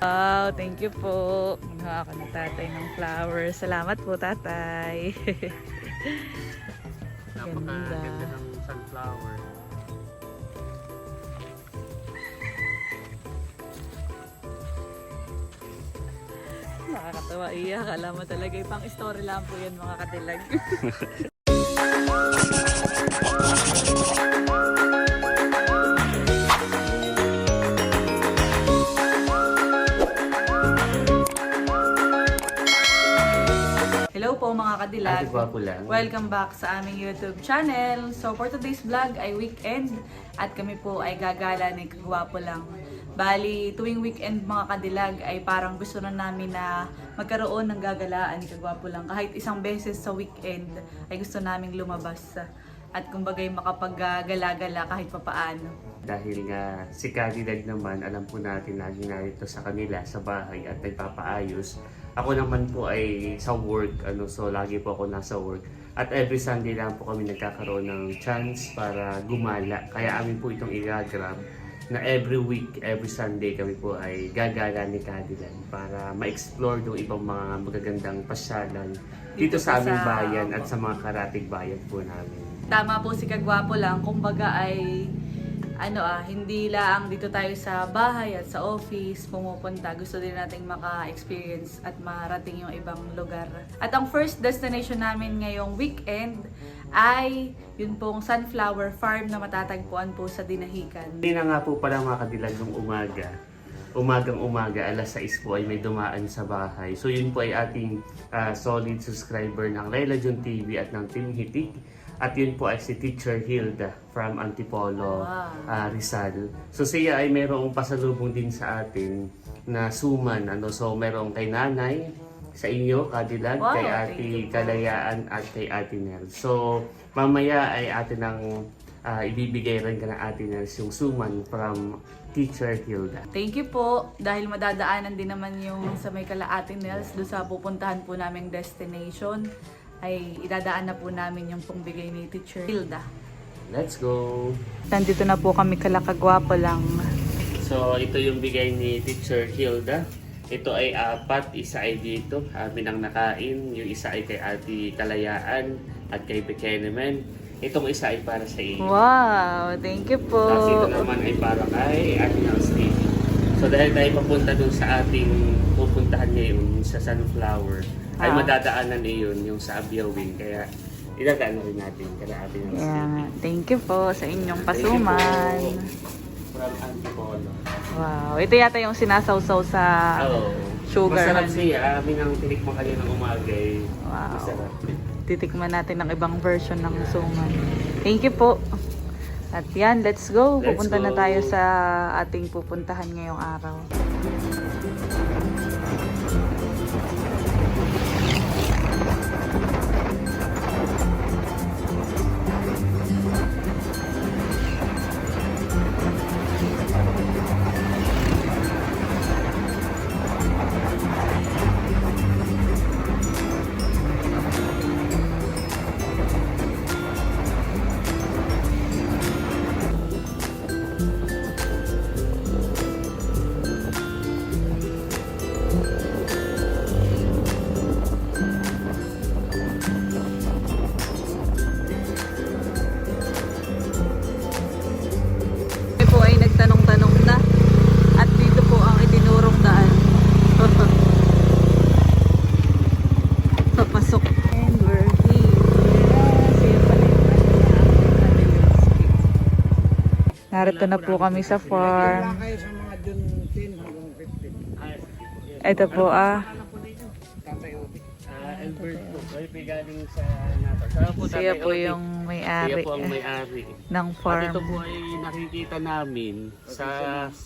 Wow, thank you po. Ginawa ka ni tatay ng flowers. Salamat po, tatay. Napakaganda ng sunflower. Nakakatawa iya. Akala mo talaga ipang story lang po yan mga katilag. Hello po mga kadilag. Welcome back sa aming YouTube channel. So for today's vlog ay weekend at kami po ay gagala ni Kagwapo lang. Bali, tuwing weekend mga kadilag ay parang gusto na namin na magkaroon ng gagalaan ni Kagwapo lang. Kahit isang beses sa weekend ay gusto naming lumabas at kumbagay makapaggala-gala kahit papaano. Dahil nga si Cadillac naman, alam po natin lagi narito sa kanila sa bahay at nagpapaayos. Ako naman po ay sa work, ano, so lagi po ako nasa work. At every Sunday lang po kami nagkakaroon ng chance para gumala. Kaya amin po itong i-grab na every week, every Sunday kami po ay gagala ni Cadillac para ma-explore yung ibang mga magagandang pasyalan dito, Dito sa aming bayan at sa mga karatig bayan po namin. Tama po si Kagwapo lang, kumbaga ay ano ah, hindi lang dito tayo sa bahay at sa office pumupunta. Gusto din nating maka-experience at marating yung ibang lugar. At ang first destination namin ngayong weekend ay yun pong sunflower farm na matatagpuan po sa Dinahican. Hindi na nga po pala mga kadilag ng umaga. Umagang umaga, alas 6 po ay may dumaan sa bahay. So yun po ay ating ah, solid subscriber ng Layla Jun TV at ng Team Hitik. At yun po ay si Teacher Hilda from Antipolo, Wow. ah, Rizal. So siya ay mayroong pasalubong din sa atin na suman. Ano? So mayroong kay nanay, sa inyo, Kadilag, Wow, kay Ate. Kalayaan at kay Ate Nel. So mamaya ay atin ang ah, ibibigay rin ka ng Ate Nel yung suman from Teacher Hilda. Thank you po dahil madadaanan din naman yung sa may Kalaate Nels doon sa pupuntahan po naming destination ay idadaan na po namin yung pong bigay ni Teacher Hilda. Let's go! Nandito na po kami kalakagwapo lang. So, ito yung bigay ni Teacher Hilda. Ito ay apat, isa ay dito. Amin ang nakain. Yung isa ay kay Ate Kalayaan at kay Bekenemen. Itong isa ay para sa iyo. Wow, thank you po. Tapos ito naman ay para kay Ate Steve. So dahil tayo papunta dun sa ating pupuntahan ngayon sa Sunflower, ay Ah. madadaanan iyon yung sa Abiawin. Kaya idadaan na rin natin kay Ate Nels Yeah, thank you po sa inyong pasuman. From Antipolo. Wow, ito yata yung sinasawsaw sa Oo. sugar. Masarap siya. Amin ang tinikman kanina ng umaga eh. Wow. Masarap. Titikman natin ng ibang version ng suman. Thank you po. At yan, let's go. Let's Pupunta na go. tayo sa ating pupuntahan ngayong araw. Narito na po kami sa farm. kayo sa mga June 10 hanggang 15. Ito po ah. May galing sa Napa. Siya po, Siya po yung Siya may-ari po ang may-ari. ng At farm. ito po ay nakikita namin sa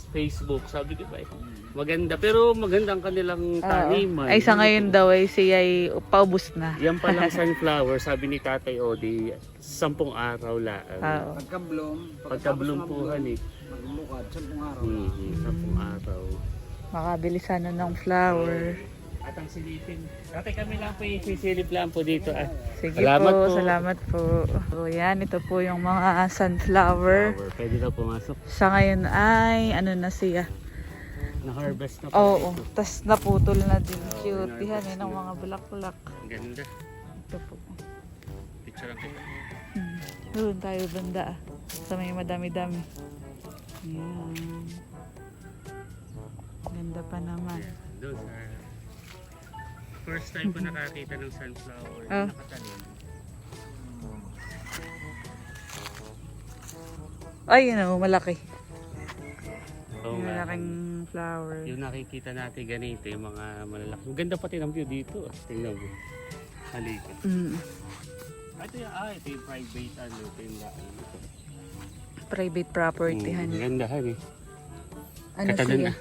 Facebook. Sabi ko ba, eh, maganda. Pero maganda ang kanilang taniman. Ay sa ngayon daw ay siya ay paubos na. Yan palang sunflower, sabi ni Tatay Odi, sampung araw lang. Oo. Pagka-bloom, Pagkablumpuhan eh. maglukad, 10 araw. Hmm, sampung araw. Makabilisan na ng flower. At ang silipin. Tatay kami lang po isisilip lang po dito. Ah. Sige Salamat po, po. salamat po. So yan, ito po yung mga sunflower. Flower. Pwede daw pumasok. Sa ngayon ay, ano na siya, Na-harvest na Oo, ito. tas naputol na din. Oo, Cute. Yan in-harvest eh, ng na. mga bulaklak. Ang Ganda. Ito po. Picture ang kita. Hmm. Doon tayo banda ah. Sa may madami-dami. Yan. Ganda pa naman. Ayan, Doon sa... First time ko nakakita ng sunflower na nakatanim. Ay, yun oh, malaki. Oo Yung malaking flower. Yung nakikita natin ganito, yung mga malalaki. Ganda pati ng view dito. ah. Tingnan mo. Halika. Mm. Ah, Ito yung, ah, ito yung private ano, ito yung daan. Private property, Mm, ganda, han eh. Ano Katalon siya? na.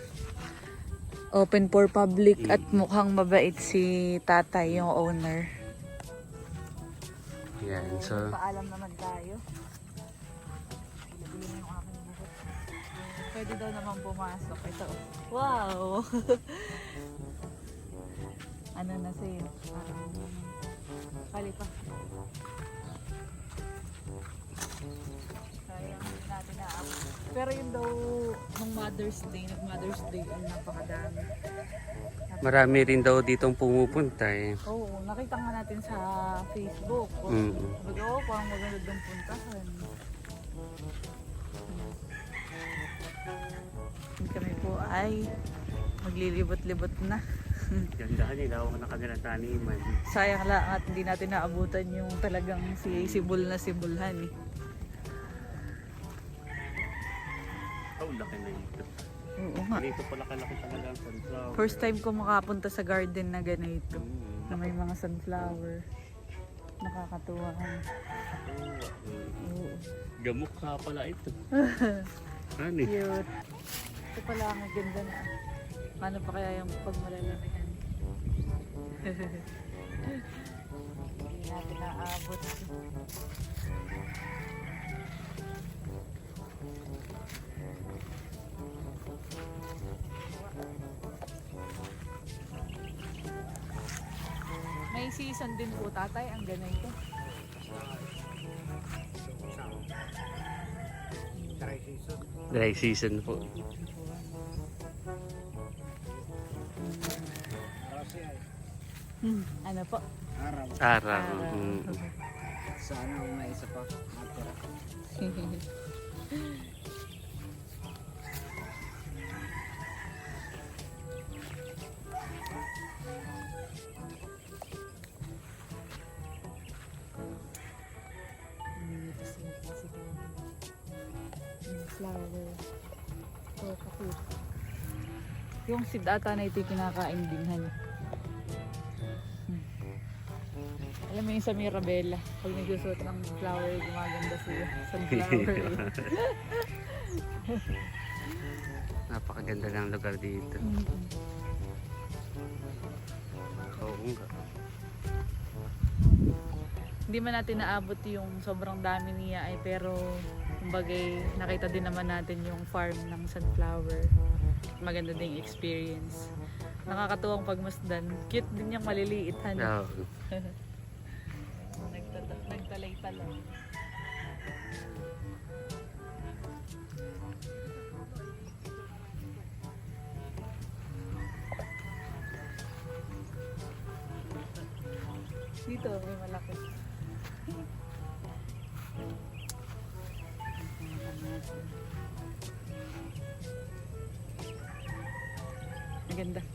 Open for public Mm. at mukhang mabait si tatay, yung owner. Yan, so... Paalam naman tayo. Pwede daw naman pumasok. Ito. Wow! ano na sa'yo? Parang kalipa. Pero yun daw, nung Mother's Day, nag-Mother's Day, ang napakadami. Marami rin daw ditong pumupunta eh. Oo, nakita nga natin sa Facebook. Oh, Mm. Sabi ko, oh, parang maganda doon puntahan. Kami po ay maglilibot-libot na. Gandahan nila ako na kanilang taniman. Sayang lang at hindi natin naabutan yung talagang si sibul na sibulhan eh. Laki na ito. Oo nga. Ganito pala kalaki talaga ang sunflower. First time ko makapunta sa garden na ganito. Mm. Na may mga sunflower. Nakakatuwa. Mm. Oo. Gamok ka pala ito. ano eh? Cute. Ito pala ang ganda na. Paano pa kaya yung pag malalamihan? Hindi natin naabot. May season din po tatay, ang ganito. Try season. Dry season po. Hmm. Ano po? araw. Araw. Ah. Mm. Sana may isa pa. flower. So, kapit. Yung seed ata na ito yung kinakain din, han. Hmm. Alam mo yung sa Mirabella, pag nagsusuot ng flower, gumaganda siya. Sunflower. Napakaganda ng lugar dito. Mm. Oo nga. Hindi man natin naabot yung sobrang dami niya ay pero kumbagay nakita din naman natin yung farm ng sunflower. Maganda ding experience. Nakakatuwang pagmasdan. Cute din yung maliliit han. Oo. Nagtata- Nagtalay-talay. Dito, may malaki. Maganda.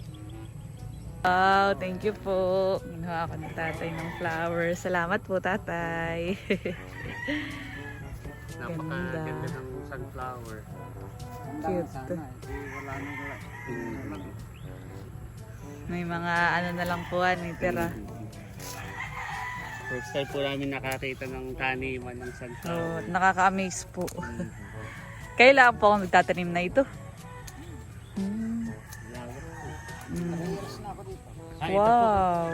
Wow, thank you po. Ginawa ako ni tatay ng flowers. Salamat po, tatay. Napakaganda ng sunflower. Cute. sana. Eh. May mga ano na lang po, ani, tira. First time po namin nakakita ng taniman ng sunflower. nakaka-amaze po. Kailangan po ako magtatanim na ito. Mm. Po. Mm. Po. Wow.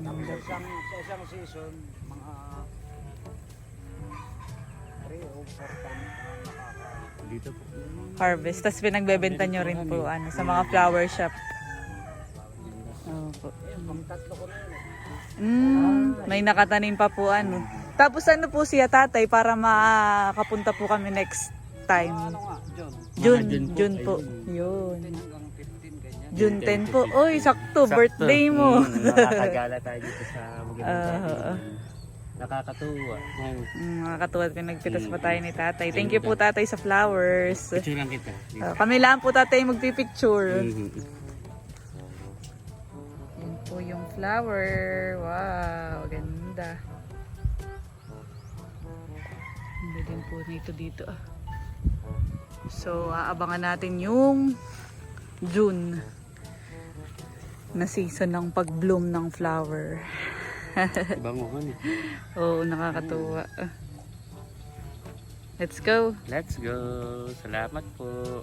Tapos sa isang, sa isang season, mga 3 o 4 times. Dito po. Harvest. Tapos pinagbebenta nyo rin po ano, sa mga flower shop. Opo. Eh. Mm, may nakatanim pa po ano. Tapos ano po siya tatay para makapunta po kami next time? Ano nga, John? June, June po. June po. Yun. 10 hanggang 15, ganyan. June 10 po. Oy, sakto, Sakto. birthday mo. Mm, nakakagala tayo dito sa magandang Ah, gabi. ah. Nakakatuwa. Yan. Mm, Nakakatuwa at pinagpitas pa tayo ni tatay. Thank you po tatay sa flowers. Picture lang kita. Ah, kami lang po tatay magpipicture. Mhm. Yan po yung flower. Wow, ganda. Din po nito dito. ah. So, aabangan natin yung June na season ng pag-bloom ng flower. Banguhan eh. Oo, nakakatuwa. Let's go. Let's go. Salamat po.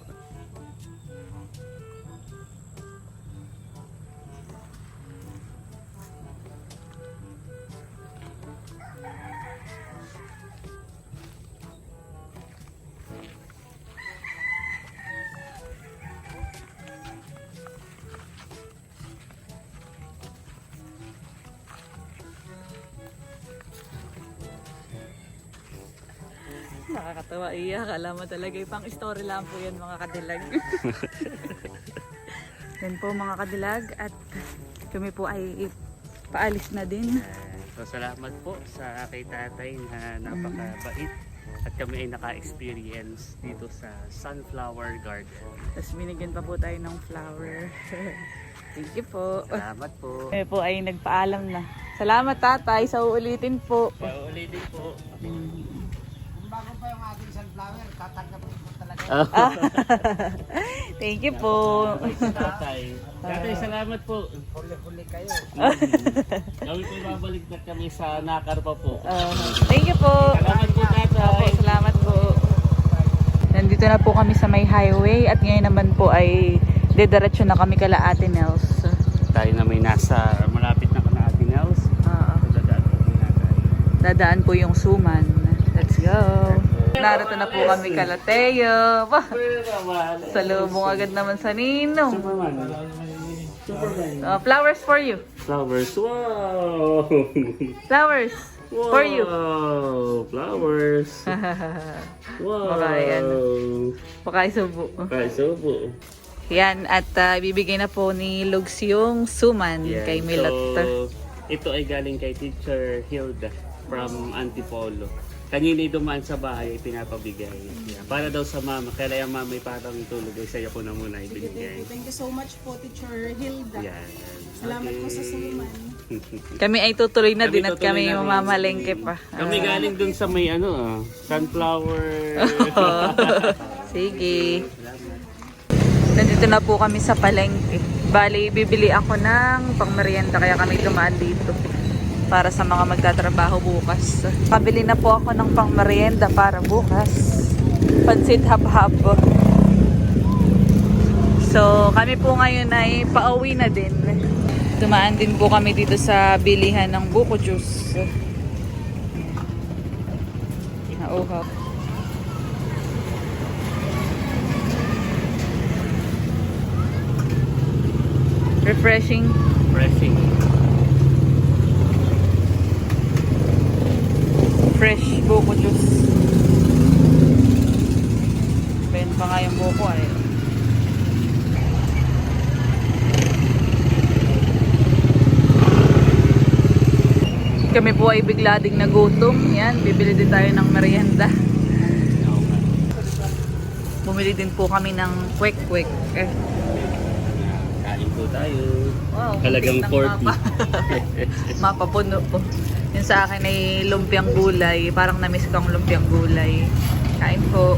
Nakakatawa iya. Kala mo talaga ipang story lang po yan mga kadilag. yan po mga kadilag at kami po ay paalis na din. So salamat po sa kay tatay na napakabait at kami ay naka-experience dito sa Sunflower Garden. Tapos binigyan pa po tayo ng flower. Thank you po. Salamat po. Kami po ay nagpaalam na. Salamat tatay sa uulitin po. Paulitin po. Kung bago pa yung ating sunflower, tatanggapin ko talaga. Ah. Thank you po. Tatay. Tatay, salamat po. Huli-huli kayo. Kami po babalik na kami sa Nakar pa po. Ah, thank you po. Salamat po, tatay. Salamat po. Nandito na po kami sa may highway at ngayon naman po ay dediretso na kami kala Ate Nels. Tayo na may nasa malapit na ka na ating house. Ah, Dadaan po muna tayo. dadaan po yung suman. Let's go. Narito na po kami kala Teo. Wah, salubong agad naman sa. Superman. Superman. Ah, flowers for you. Flowers. Wow! Flowers for you. Wow! Flowers. Wow! Baka yan. Pakaisubo. Kaiso po. Yan, at ah, ibibigay na po ni Lugs yung suman Yan. kay Milot. So, ito ay galing kay Teacher Hilda from Antipolo. Kanina dumaan sa bahay ay pinapabigay. Yan. Para daw sa mama. Kaya yung mama ay parang tulog ay sa'yo ko na muna ibinigay. Thank you so much po, Teacher Hilda. Yan. Salamat po sa suman. Kami ay tutuloy na Kami din at tutuloy kami na rin. mamamalengke pa. Kami galing dun sa may ano, ah, sunflower. Sige. Nandito na po kami sa palengke. Bali, bibili ako ng pangmerienda kaya kami dumaan dito para sa mga magtatrabaho bukas. Pabili na po ako ng pangmerienda para bukas. Pansit hap-hap. So, kami po ngayon ay pauwi na din. Dumaan din po kami dito sa bilihan ng buko juice. Nauhap. Refreshing. Pressing. Fresh buko juice. Ben pa nga yung buko ay. Kami po ay bigla ding nagutom. Yan, bibili din tayo ng merienda. Bumili din po kami ng kwek-kwek. Eh, Kain po tayo. wow, Halagang ng 40. mapa. Mapapuno po. Yung sa akin ay lumpiang gulay. Parang namiss ko ang lumpiang gulay. Kain po.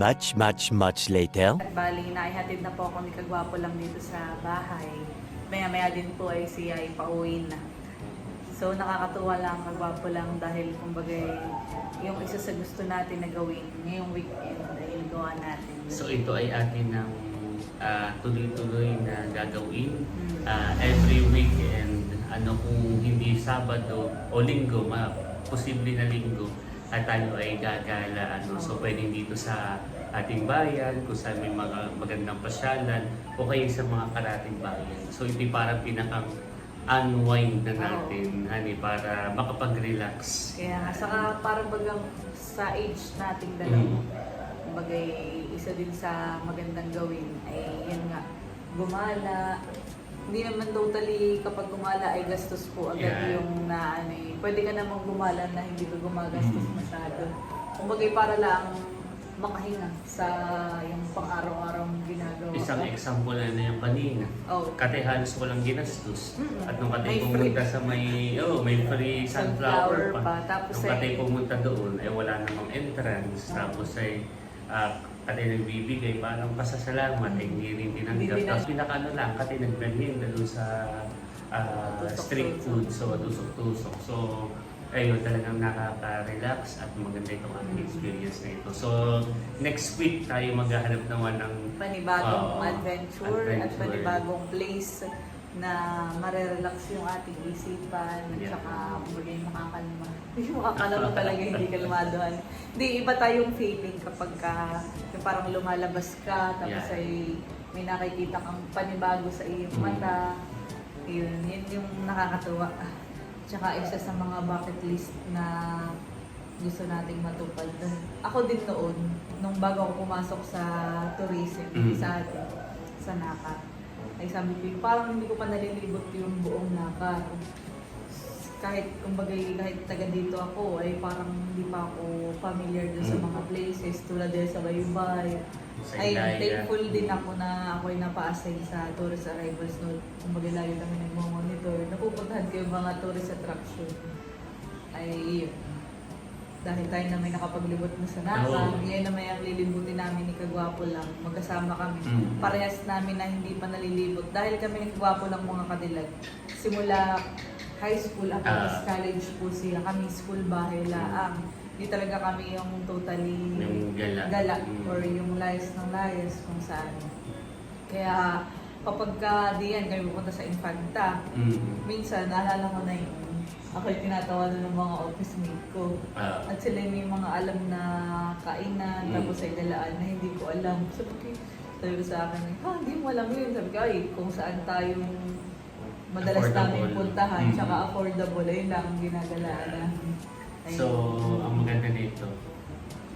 Much, much, much later. At bali, naihatid na po ako ni Kagwapo lang dito sa bahay. Maya-maya din po ay siya ay pauwi na. So nakakatuwa lang, Kagwapo lang dahil kumbaga yung isa sa gusto natin na gawin ngayong weekend ay gawa natin. So ito ay atin ng ah, tuloy-tuloy na gagawin Mm. Ah, every weekend ano kung hindi Sabado o Linggo, ma, posible na Linggo, at tayo ay gagala. Ano, so pwedeng dito sa ating bayan, kung saan may mga magandang pasyalan, o kaya sa mga karating bayan. So ito parang pinakang unwind na natin, honey, para makapag-relax. Kaya nga, saka parang bagang sa age nating dalawa, Mm. bagay isa din sa magandang gawin ay yan nga, gumala. Hindi naman totally kapag gumala ay gastos po agad Yeah. yung na ano eh. Pwede ka namang gumala na hindi ka gumagastos Mm. masyado. Kumbagay para lang makahinga sa yung pang-araw-araw mong ginagawa. Isang example na na yung kanina. Oh, Kate halos walang ginastos. Mm-mm. At nung kate May pumunta free. sa may, oh, may free sunflower, Sunflower pa. pa. Tapos nung kate ay- pumunta doon, ay wala namang entrance. Oo. Tapos ay, ah, kate nagbibigay, parang pasasalamat, ay hindi rin tinanggap. Tapos pinakano lang, kate nagmerienda doon sa ah, Tusok-tusok. street food, so tusok-tusok. So, ayun, talagang nakaka-relax at maganda itong ating Mm. experience na ito. So, next week tayo maghahanap naman ng panibagong Oo. adventure, at Adventure. panibagong place na marerelax yung ating isipan at Yeah. saka kumbaga yung makakalma. Yung makakalma talaga hindi kalmadohan. Hindi, iba tayong feeling kapag ka, yung parang lumalabas ka tapos Yeah. ay may nakikita kang panibago sa iyong Mm. mata. Yun, yun yung nakakatuwa. Tsaka isa sa mga bucket list na gusto nating matupad. Ako din noon, nung bago ako pumasok sa tourism Mm. sa atin, sa Naka, ay sabi ko, parang hindi ko pa nalilibot yung buong Naka. Kahit, kumbaga, kahit taga dito ako, ay parang hindi pa ako familiar dun sa Mm. mga places, tulad din sa Baybay. sa Ay, thankful din ako na ako ay napa-assign sa tourist arrivals note. Kumbaga lagi kami nagmo-monitor. Napupuntahan ko yung mga tourist attraction. Ay, yun. Dahil tayo na may nakapaglibot na sa Naka, Oo. yan na may ang lilibutin namin ni Kagwapo lang. Magkasama kami. Mm. Parehas namin na hindi pa nalilibot. Dahil kami ni Kagwapo lang mga kadilag. Simula high school at Ah. college po sila. Kami school bahay laang. Hindi talaga kami yung totally Yung gala. Mm. or yung layas ng layas kung saan. Kaya kapag ka diyan kami pupunta sa Infanta, Mm. minsan naalala ko na yun. Ako yung tinatawanan ng mga office mate ko. Ah, At sila may mga alam na kainan, Mm. tapos ay galaan na hindi ko alam. Sabi ko, sabi ko sa akin, ha, hindi mo alam yun. Sabi ko, ay, kung saan tayong madalas Affordable. namin puntahan, Mm. tsaka affordable, ayun lang ang ginagalaan. Ayun. so, ang maganda dito,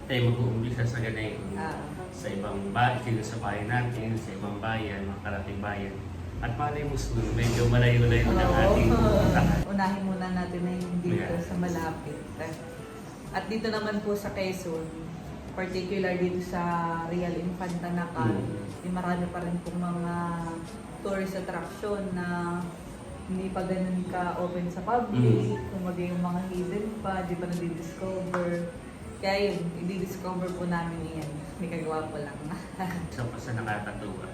tayo mag-uumpisa sa ganay Ah. sa ibang bayan, sa bayan natin, sa ibang bayan, mga karating bayan. At malay mo soon, medyo malayo-layo ng Oo. ating pupuntahan. Unahin muna natin na yung dito Yeah. sa malapit. At dito naman po sa Quezon, particular dito sa Real Infanta Nacal, Mm. eh, marami pa rin pong mga tourist attraction na hindi pa ganun ka-open sa public, Mm. kumaga yung mga hidden pa, di pa nadi-discover. Kaya yun, i-discover po namin yan. May kagawa po lang. Isa pa sa nakakatuwa,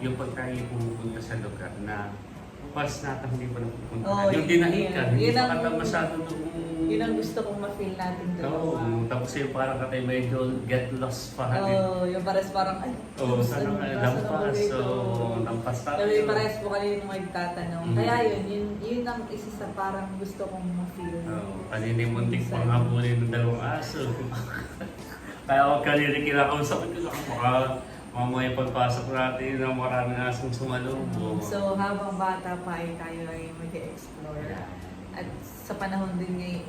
yung pag tayo pumupunta sa lugar na pas natin hindi pa napupunta. Oo, yung yun- dinahikan, yun- hindi pa kata masyado nung... yun ang gusto kong ma-feel natin Oo, dalawa. tapos yung parang katay medyo get lost pa. Oo, Oh, yung pares parang, ay, Oo, sana saan lampas. So, lampas tayo. Sabi, pares po kanina magtatanong. Mm. Kaya yun, yun, yun ang isa sa parang gusto kong ma-feel. Oo, kanina yung muntik pang habulin ng dalawang aso. Kaya ako kanina kinakausap ko, baka mamaya pagpasok natin ng maraming asong sumalubong. So, habang bata pa ay tayo ay mag-explore. At sa panahon din ngayon,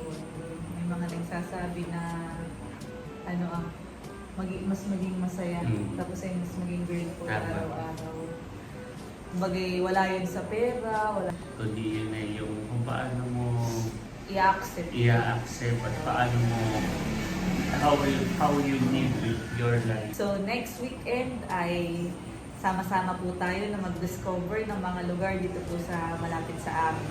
may mga nagsasabi na ano ah, magi- mas maging masaya. Mm. Tapos ay mas maging grateful Tama. araw-araw. Bagay, wala yun sa pera, wala Kundi yun ay yung kung paano mo i-accept. i-accept at paano mo how you, how you live your life. So next weekend ay sama-sama po tayo na mag-discover ng mga lugar dito po sa malapit sa amin.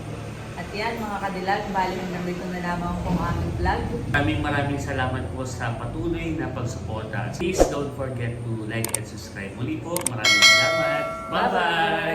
At yan mga kadilag, bali hanggang dito na lamang po ang aming vlog. Maraming maraming salamat po sa patuloy na pagsuporta. Please don't forget to like and subscribe. Muli po, maraming salamat. Bye-bye!